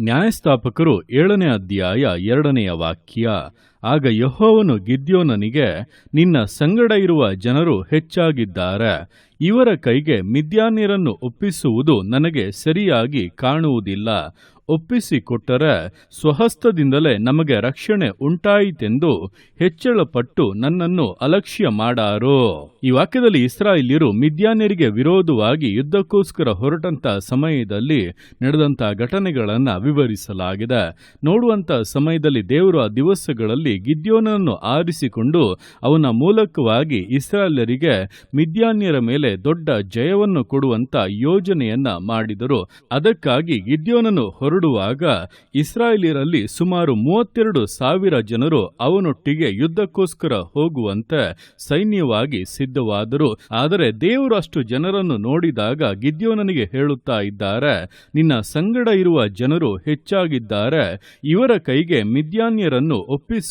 ನ್ಯಾಯಸ್ಥಾಪಕರು ಏಳನೇ ಅಧ್ಯಾಯ ಎರಡನೆಯ ವಾಕ್ಯ. ಆಗ ಯಹೋವನು ಗಿದ್ಯೋನನಿಗೆ, ನಿನ್ನ ಸಂಗಡ ಇರುವ ಜನರು ಹೆಚ್ಚಾಗಿದ್ದಾರೆ. ಇವರ ಕೈಗೆ ಮಿದ್ಯಾನ್ಯರನ್ನು ಒಪ್ಪಿಸುವುದು ನನಗೆ ಸರಿಯಾಗಿ ಕಾಣುವುದಿಲ್ಲ. ಒಪ್ಪಿಸಿಕೊಟ್ಟರೆ ಸ್ವಹಸ್ತದಿಂದಲೇ ನಮಗೆ ರಕ್ಷಣೆ ಉಂಟಾಯಿತೆಂದು ಹೆಚ್ಚಳಪಟ್ಟು ನನ್ನನ್ನು ಅಲಕ್ಷ್ಯ ಮಾಡಾರೋ. ಈ ವಾಕ್ಯದಲ್ಲಿ ಇಸ್ರಾಯೇಲ್ಯರು ಮಿದ್ಯಾನ್ಯರಿಗೆ ವಿರೋಧವಾಗಿ ಯುದ್ಧಕ್ಕೋಸ್ಕರ ಹೊರಟಂತ ಸಮಯದಲ್ಲಿ ನಡೆದಂತ ಘಟನೆಗಳನ್ನು ವಿವರಿಸಲಾಗಿದೆ. ನೋಡುವಂತಹ ಸಮಯದಲ್ಲಿ ದೇವರು ಆ ದಿವಸಗಳಲ್ಲಿ ಗಿದ್ಯೋನನ್ನು ಆರಿಸಿಕೊಂಡು ಅವನ ಮೂಲಕವಾಗಿ ಇಸ್ರಾಯೇಲರಿಗೆ ಮಿದ್ಯಾನ್ಯರ ಮೇಲೆ ದೊಡ್ಡ ಜಯವನ್ನು ಕೊಡುವಂತ ಯೋಜನೆಯನ್ನ ಮಾಡಿದರು. ಅದಕ್ಕಾಗಿ ಗಿದ್ಯೋನನು ಹೊರಡುವಾಗ ಇಸ್ರಾಯೇಲಿಯರಲ್ಲಿ ಸುಮಾರು ಮೂವತ್ತೆರಡು ಸಾವಿರ ಜನರು ಅವನೊಟ್ಟಿಗೆ ಯುದ್ಧಕ್ಕೋಸ್ಕರ ಹೋಗುವಂತೆ ಸೈನ್ಯವಾಗಿ ಸಿದ್ಧವಾದರು. ಆದರೆ ದೇವರು ಅಷ್ಟು ಜನರನ್ನು ನೋಡಿದಾಗ ಗಿದ್ಯೋನನಿಗೆ ಹೇಳುತ್ತಾ ಇದ್ದಾರೆ, ನಿನ್ನ ಸಂಗಡ ಇರುವ ಜನರು ಹೆಚ್ಚಾಗಿದ್ದಾರೆ, ಇವರ ಕೈಗೆ ಮಿದ್ಯಾನ್ಯರನ್ನು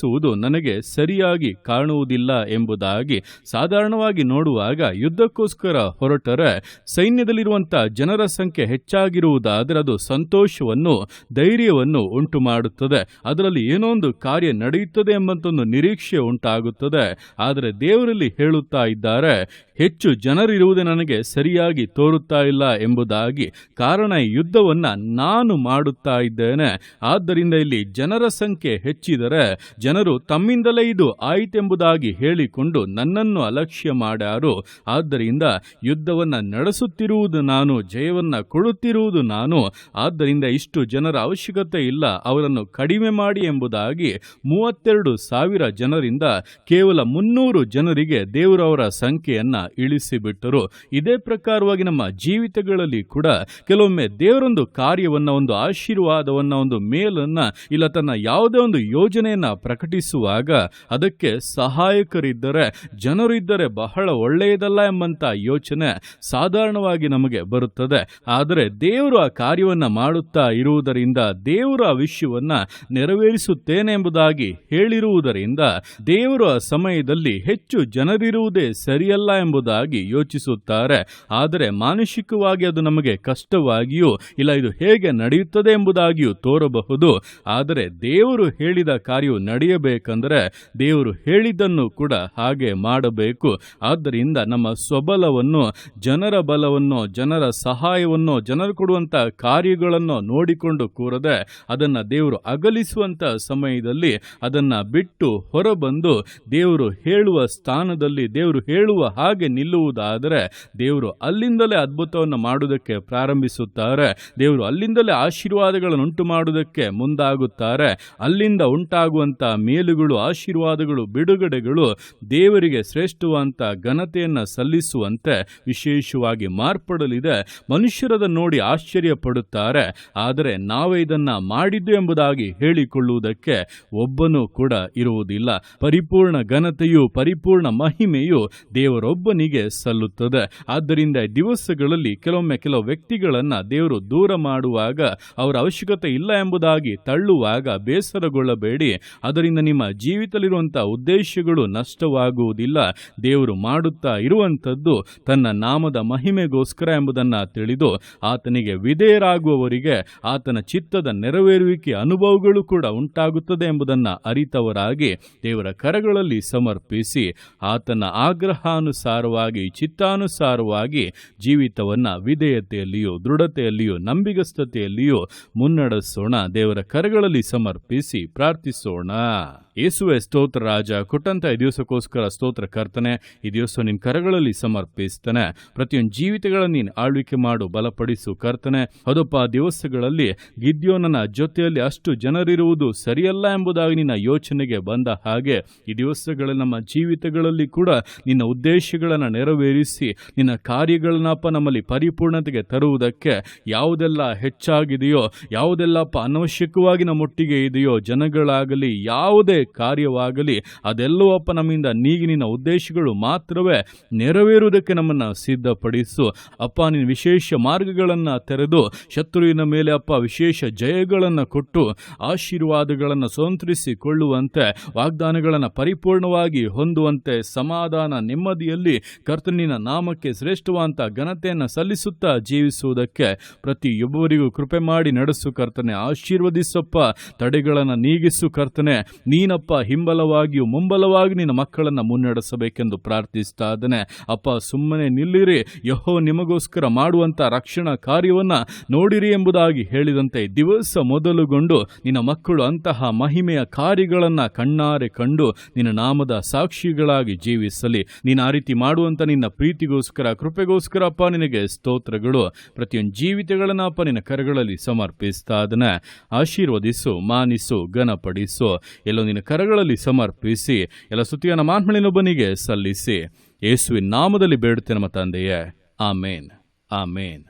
ಒಪ್ಪಿಸುವುದು ನನಗೆ ಸರಿಯಾಗಿ ಕಾಣುವುದಿಲ್ಲ ಎಂಬುದಾಗಿ ಸಾಧಾರಣವಾಗಿ ನೋಡುವಾಗ ಯುದ್ಧಕ್ಕೋಸ್ಕರ ಹೊರಟರೆ. ಸೈನ್ಯದಲ್ಲಿರುವಂತ ಜನರ ಸಂಖ್ಯೆ ಹೆಚ್ಚಾಗಿರುವುದಾದರೆ ಅದು ಸಂತೋಷವನ್ನು, ಧೈರ್ಯವನ್ನು ಉಂಟು ಮಾಡುತ್ತದೆ ಅದರಲ್ಲಿ ಏನೋ ಒಂದು ಕಾರ್ಯ ನಡೆಯುತ್ತದೆ ಎಂಬಂತೊಂದು ನಿರೀಕ್ಷೆ ಉಂಟಾಗುತ್ತದೆ. ಆದರೆ ದೇವರಲ್ಲಿ ಹೇಳುತ್ತಾ ಇದ್ದಾರೆ, ಹೆಚ್ಚು ಜನರಿರುವುದೇ ನನಗೆ ಸರಿಯಾಗಿ ತೋರುತ್ತಾ ಇಲ್ಲ ಎಂಬುದಾಗಿ. ಕಾರಣ ಈ ಯುದ್ಧವನ್ನ ನಾನು ಮಾಡುತ್ತಾ ಇದ್ದೇನೆ. ಆದ್ದರಿಂದ ಇಲ್ಲಿ ಜನರ ಸಂಖ್ಯೆ ಹೆಚ್ಚಿದರೆ ಜನರು ತಮ್ಮಿಂದಲೇ ಇದು ಆಯಿತೆಂಬುದಾಗಿ ಹೇಳಿಕೊಂಡು ನನ್ನನ್ನು ಅಲಕ್ಷ್ಯ ಮಾಡ್ಯಾರು, ಆದ್ದರಿಂದ ಯುದ್ಧವನ್ನ ನಡೆಸುತ್ತಿರುವುದು ನಾನು, ಜಯವನ್ನ ಕೊಡುತ್ತಿರುವುದು ನಾನು, ಆದ್ದರಿಂದ ಇಷ್ಟು ಜನರ ಅವಶ್ಯಕತೆ ಇಲ್ಲ, ಅವರನ್ನು ಕಡಿಮೆ ಮಾಡಿ ಎಂಬುದಾಗಿ ಮೂವತ್ತೆರಡು ಸಾವಿರ ಜನರಿಂದ ಕೇವಲ ಮುನ್ನೂರು ಜನರಿಗೆ ದೇವರವರ ಸಂಖ್ಯೆಯನ್ನು ಇಳಿಸಿಬಿಟ್ಟರು. ಇದೇ ಪ್ರಕಾರವಾಗಿ ನಮ್ಮ ಜೀವಿತಗಳಲ್ಲಿ ಕೂಡ ಕೆಲವೊಮ್ಮೆ ದೇವರೊಂದು ಕಾರ್ಯವನ್ನ, ಒಂದು ಆಶೀರ್ವಾದವನ್ನ, ಒಂದು ಮೇಲನ್ನ, ಇಲ್ಲ ತನ್ನ ಯಾವುದೇ ಒಂದು ಯೋಜನೆಯನ್ನ ಪ್ರಕಟಿಸುವಾಗ ಅದಕ್ಕೆ ಸಹಾಯಕರಿದ್ದರೆ ಜನರಿದ್ದರೆ ಬಹಳ ಒಳ್ಳೆಯದಲ್ಲ ಎಂಬಂತ ಯೋಚನೆ ಸಾಧಾರಣವಾಗಿ ನಮಗೆ ಬರುತ್ತದೆ. ಆದರೆ ದೇವರು ಆ ಕಾರ್ಯವನ್ನ ಮಾಡುತ್ತಾ ಇರುವುದರಿಂದ ದೇವರ ವಿಷಯವನ್ನ ನೆರವೇರಿಸುತ್ತೇನೆ ಎಂಬುದಾಗಿ ಹೇಳಿರುವುದರಿಂದ ದೇವರ ಆ ಸಮಯದಲ್ಲಿ ಹೆಚ್ಚು ಜನರಿರುವುದೇ ಸರಿಯಲ್ಲ ಎಂಬುದಾಗಿ ಯೋಚಿಸುತ್ತಾರೆ. ಆದರೆ ಮಾನಸಿಕವಾಗಿ ಅದು ನಮಗೆ ಕಷ್ಟವಾಗಿಯೂ ಇಲ್ಲ, ಇದು ಹೇಗೆ ನಡೆಯುತ್ತದೆ ಎಂಬುದಾಗಿಯೂ ತೋರಬಹುದು. ಆದರೆ ದೇವರು ಹೇಳಿದ ಕಾರ್ಯವು ನಡೆಯಬೇಕೆಂದರೆ ದೇವರು ಹೇಳಿದ್ದನ್ನು ಕೂಡ ಹಾಗೆ ಮಾಡಬೇಕು. ಆದ್ದರಿಂದ ನಮ್ಮ ಸ್ವಬಲವನ್ನು, ಜನರ ಬಲವನ್ನು, ಜನರ ಸಹಾಯವನ್ನು, ಜನರು ಕೊಡುವಂತ ಕಾರ್ಯಗಳನ್ನು ನೋಡಿಕೊಂಡು ಕೂರದೆ ಅದನ್ನ ದೇವರು ಅಗಲಿಸುವಂತ ಸಮಯದಲ್ಲಿ ಅದನ್ನ ಬಿಟ್ಟು ಹೊರಬಂದು ದೇವರು ಹೇಳುವ ಸ್ಥಾನದಲ್ಲಿ, ದೇವರು ಹೇಳುವ ಹಾಗೆ ನಿಲ್ಲುವುದಾದರೆ ದೇವರು ಅಲ್ಲಿಂದಲೇ ಅದ್ಭುತವನ್ನು ಮಾಡುವುದಕ್ಕೆ ಪ್ರಾರಂಭಿಸುತ್ತಾರೆ. ದೇವರು ಅಲ್ಲಿಂದಲೇ ಆಶೀರ್ವಾದಗಳನ್ನು ಉಂಟು ಮಾಡುವುದಕ್ಕೆ ಮುಂದಾಗುತ್ತಾರೆ. ಅಲ್ಲಿಂದ ಉಂಟಾಗುವಂತ ಮೇಲುಗಳು, ಆಶೀರ್ವಾದಗಳು, ಬಿಡುಗಡೆಗಳು ದೇವರಿಗೆ ಶ್ರೇಷ್ಠವಂತ ಘನತೆಯನ್ನು ಸಲ್ಲಿಸುವಂತೆ ವಿಶೇಷವಾಗಿ ಮಾರ್ಪಡಲಿದೆ. ಮನುಷ್ಯರದ ನೋಡಿ ಆಶ್ಚರ್ಯ ಪಡುತ್ತಾರೆ ಆದರೆ ನಾವೇ ಇದನ್ನು ಮಾಡಿದ್ದು ಎಂಬುದಾಗಿ ಹೇಳಿಕೊಳ್ಳುವುದಕ್ಕೆ ಒಬ್ಬನೂ ಕೂಡ ಇರುವುದಿಲ್ಲ. ಪರಿಪೂರ್ಣ ಘನತೆಯು, ಪರಿಪೂರ್ಣ ಮಹಿಮೆಯು ದೇವರೊಬ್ಬನಿಗೆ ಸಲ್ಲುತ್ತದೆ. ಆದ್ದರಿಂದ ದಿವಸಗಳಲ್ಲಿ ಕೆಲವೊಮ್ಮೆ ಕೆಲವು ವ್ಯಕ್ತಿಗಳನ್ನು ದೇವರು ದೂರ ಮಾಡುವಾಗ ಅವರ ಅವಶ್ಯಕತೆ ಇಲ್ಲ ಎಂಬುದಾಗಿ ತಳ್ಳುವಾಗ ಬೇಸರಗೊಳ್ಳಬೇಡಿ. ಅದರಿಂದ ನಿಮ್ಮ ಜೀವಿತಲಿರುವಂಥ ಉದ್ದೇಶಗಳು ನಷ್ಟವಾಗುವುದಿಲ್ಲ. ದೇವರು ಮಾಡುತ್ತಾ ಇರುವಂಥದ್ದು ತನ್ನ ನಾಮದ ಮಹಿಮೆಗೋಸ್ಕರ ಎಂಬುದನ್ನ ತಿಳಿದು ಆತನಿಗೆ ವಿಧೇಯರಾಗುವವರಿಗೆ ಆತನ ಚಿತ್ತದ ನೆರವೇರುವಿಕೆ ಅನುಭವಗಳು ಕೂಡ ಉಂಟಾಗುತ್ತದೆ ಎಂಬುದನ್ನು ಅರಿತವರಾಗಿ ದೇವರ ಕರಗಳಲ್ಲಿ ಸಮರ್ಪಿಸಿ ಆತನ ಆಗ್ರಹಾನುಸಾರವಾಗಿ, ಚಿತ್ತಾನುಸಾರವಾಗಿ ಜೀವಿತವನ್ನ ವಿಧೇಯತೆಯಲ್ಲಿಯೂ ದೃಢತೆಯಲ್ಲಿಯೂ ನಂಬಿಗಸ್ತತೆಯಲ್ಲಿಯೂ ಮುನ್ನಡೆಸೋಣ. ದೇವರ ಕರಗಳಲ್ಲಿ ಸಮರ್ಪಿಸಿ ಪ್ರಾರ್ಥಿಸೋಣ. 아니라 ಯೇಸುವೆ ಸ್ತೋತ್ರ ರಾಜ, ಕೊಟ್ಟಂತ ಈ ದಿವಸಕ್ಕೋಸ್ಕರ ಸ್ತೋತ್ರ ಕರ್ತನೆ, ಈ ದಿವಸ ನಿನ್ನ ಕರಗಳಲ್ಲಿ ಸಮರ್ಪಿಸ್ತಾನೆ. ಪ್ರತಿಯೊಂದು ಜೀವಿತಗಳನ್ನು ನೀನು ಆಳ್ವಿಕೆ ಮಾಡು, ಬಲಪಡಿಸು ಕರ್ತನೆ. ಅದಪ್ಪ ದಿವಸಗಳಲ್ಲಿ ಗಿದ್ಯೋನನ ಜೊತೆಯಲ್ಲಿ ಅಷ್ಟು ಜನರಿರುವುದು ಸರಿಯಲ್ಲ ಎಂಬುದಾಗಿ ನಿನ್ನ ಯೋಚನೆಗೆ ಬಂದ ಹಾಗೆ, ಈ ದಿವಸಗಳಲ್ಲಿ ನಮ್ಮ ಜೀವಿತಗಳಲ್ಲಿ ಕೂಡ ನಿನ್ನ ಉದ್ದೇಶಗಳನ್ನು ನೆರವೇರಿಸಿ, ನಿನ್ನ ಕಾರ್ಯಗಳನ್ನಪ್ಪ ನಮ್ಮಲ್ಲಿ ಪರಿಪೂರ್ಣತೆಗೆ ತರುವುದಕ್ಕೆ ಯಾವುದೆಲ್ಲ ಹೆಚ್ಚಾಗಿದೆಯೋ, ಯಾವುದೆಲ್ಲಪ್ಪ ಅನವಶ್ಯಕವಾಗಿ ನಮ್ಮೊಟ್ಟಿಗೆ ಇದೆಯೋ, ಜನಗಳಾಗಲಿ ಯಾವುದೇ ಕಾರ್ಯವಾಗಲಿ ಅದೆಲ್ಲವಪ್ಪ ನಮ್ಮಿಂದ ನೀಗಿ ನಿನ್ನ ಉದ್ದೇಶಗಳು ಮಾತ್ರವೇ ನೆರವೇರುವುದಕ್ಕೆ ನಮ್ಮನ್ನು ಸಿದ್ಧಪಡಿಸು. ಅಪ್ಪ ನಿನ್ನ ವಿಶೇಷ ಮಾರ್ಗಗಳನ್ನು ತೆರೆದು, ಶತ್ರುವಿನ ಮೇಲೆ ಅಪ್ಪ ವಿಶೇಷ ಜಯಗಳನ್ನು ಕೊಟ್ಟು, ಆಶೀರ್ವಾದಗಳನ್ನು ಸಂತರಿಸಿಕೊಳ್ಳುವಂತೆ ವಾಗ್ದಾನಗಳನ್ನು ಪರಿಪೂರ್ಣವಾಗಿ ಹೊಂದುವಂತೆ ಸಮಾಧಾನ ನೆಮ್ಮದಿಯಲ್ಲಿ ಕರ್ತನಿನ ನಾಮಕ್ಕೆ ಶ್ರೇಷ್ಠವಾದಂಥ ಘನತೆಯನ್ನು ಸಲ್ಲಿಸುತ್ತಾ ಜೀವಿಸುವುದಕ್ಕೆ ಪ್ರತಿಯೊಬ್ಬರಿಗೂ ಕೃಪೆ ಮಾಡಿ ನಡೆಸು ಕರ್ತನೆ ಆಶೀರ್ವದಿಸಪ್ಪ ತಡೆಗಳನ್ನು ನೀಗಿಸು ಕರ್ತನೆ ನೀನಪ್ಪ ಹಿಂಬಲವಾಗಿಯೂ ಮುಂಬಲವಾಗಿ ನಿನ್ನ ಮಕ್ಕಳನ್ನು ಮುನ್ನಡೆಸಬೇಕೆಂದು ಪ್ರಾರ್ಥಿಸ್ತಾ ಇದ್ದಾನೆ. ಅಪ್ಪ, ಸುಮ್ಮನೆ ನಿಲ್ಲಿರಿ. ಯಹೋ ನಿಮಗೋಸ್ಕರ ಮಾಡುವಂಥ ರಕ್ಷಣಾ ಕಾರ್ಯವನ್ನು ನೋಡಿರಿ ಎಂಬುದಾಗಿ ಹೇಳಿದಂತೆ ದಿವಸ ಮೊದಲುಗೊಂಡು ನಿನ್ನ ಮಕ್ಕಳು ಅಂತಹ ಮಹಿಮೆಯ ಕಾರ್ಯಗಳನ್ನು ಕಣ್ಣಾರೆ ಕಂಡು ನಿನ್ನ ನಾಮದ ಸಾಕ್ಷಿಗಳಾಗಿ ಜೀವಿಸಲಿ. ನೀನು ಆ ರೀತಿ ಮಾಡುವಂಥ ನಿನ್ನ ಪ್ರೀತಿಗೋಸ್ಕರ, ಕೃಪೆಗೋಸ್ಕರ ಅಪ್ಪ, ನಿನಗೆ ಸ್ತೋತ್ರಗಳು. ಪ್ರತಿಯೊಂದು ಜೀವಿತಗಳನ್ನು ಅಪ್ಪ, ನಿನ್ನ ಕರಗಳಲ್ಲಿ ಸಮರ್ಪಿಸ್ತಾ ಅದನ್ನ ಆಶೀರ್ವದಿಸು, ಮಾನಿಸು, ಘನಪಡಿಸು. ಎಲ್ಲೋ ನಿನ್ನ ಕರಗಳಲ್ಲಿ ಸಮರ್ಪಿಸಿ ಎಲ್ಲ ಸ್ತುತಿಯನ್ನು ಮಾನ್ಮಳಿನೊಬ್ಬನಿಗೆ ಸಲ್ಲಿಸಿ. ಯೇಸುವಿನ ನಾಮದಲ್ಲಿ ಬೇಡುತ್ತೆ ನಮ್ಮ ತಂದೆಯೇ. ಆಮೇನ್. ಆಮೇನ್.